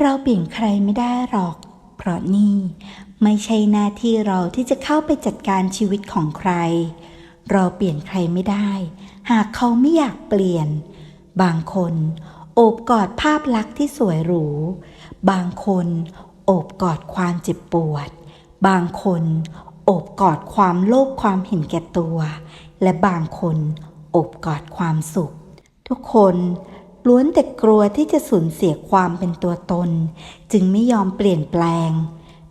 เราเปลี่ยนใครไม่ได้หรอก เพราะนี่ไม่ใช่หน้าที่เราที่จะเข้าไปจัดการชีวิตของใคร เราเปลี่ยนใครไม่ได้ หากเขาไม่อยากเปลี่ยน บางคนโอบกอดภาพลักษณ์ที่สวยหรู บางคนโอบกอดความเจ็บปวด บางคนโอบกอดความโลภความเห็นแก่ตัว และบางคนโอบกอดความสุข ทุกคน ล้วนแต่กลัวที่จะสูญเสียความเป็นตัวตน จึงไม่ยอมเปลี่ยนแปลง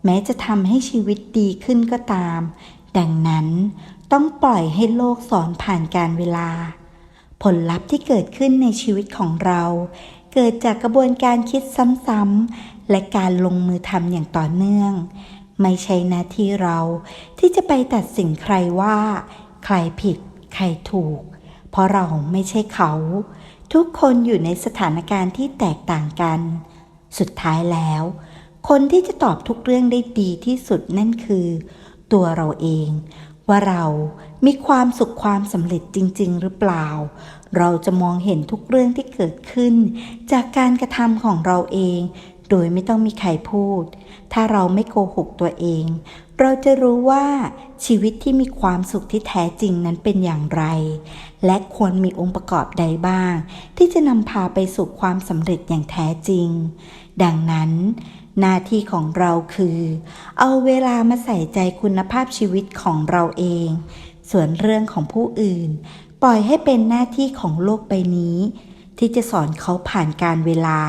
แม้จะทำให้ชีวิตดีขึ้นก็ตาม ดังนั้นต้องปล่อยให้โลกสอนผ่านการเวลา ผลลัพธ์ที่เกิดขึ้นในชีวิตของเรา เกิดจากกระบวนการคิดซ้ำๆและการลงมือทำอย่างต่อเนื่อง ไม่ใช่หน้าที่เราที่จะไปตัดสินใครว่า ใครผิด ใครถูก เพราะเราไม่ใช่เขา ทุกคนอยู่ในสถานการณ์ที่แตกต่างกัน สุดท้ายแล้ว คนที่จะตอบทุกเรื่องได้ดีที่สุดนั่นคือ ตัวเราเอง ว่าเรามีความสุขความสำเร็จจริง ๆ หรือเปล่า เราจะมองเห็นทุกเรื่องที่เกิดขึ้น จากการกระทำของเราเอง โดยไม่ต้องมีใครพูด ถ้าเราไม่โกหกตัวเอง เราจะรู้ว่าชีวิตที่มีความสุขที่แท้จริงนั้นเป็นอย่างไร และควรมีองค์ประกอบใดบ้าง ที่จะนำพาไปสู่ความสำเร็จอย่างแท้จริง ดังนั้น หน้าที่ของเราคือ เอาเวลามาใส่ใจคุณภาพชีวิตของเราเอง ส่วนเรื่องของผู้อื่น ปล่อยให้เป็นหน้าที่ของโลกใบนี้ ที่จะสอนเขาผ่านการเวลา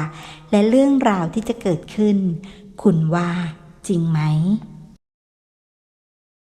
และเรื่องราวที่จะเกิดขึ้น คุณว่าจริงไหม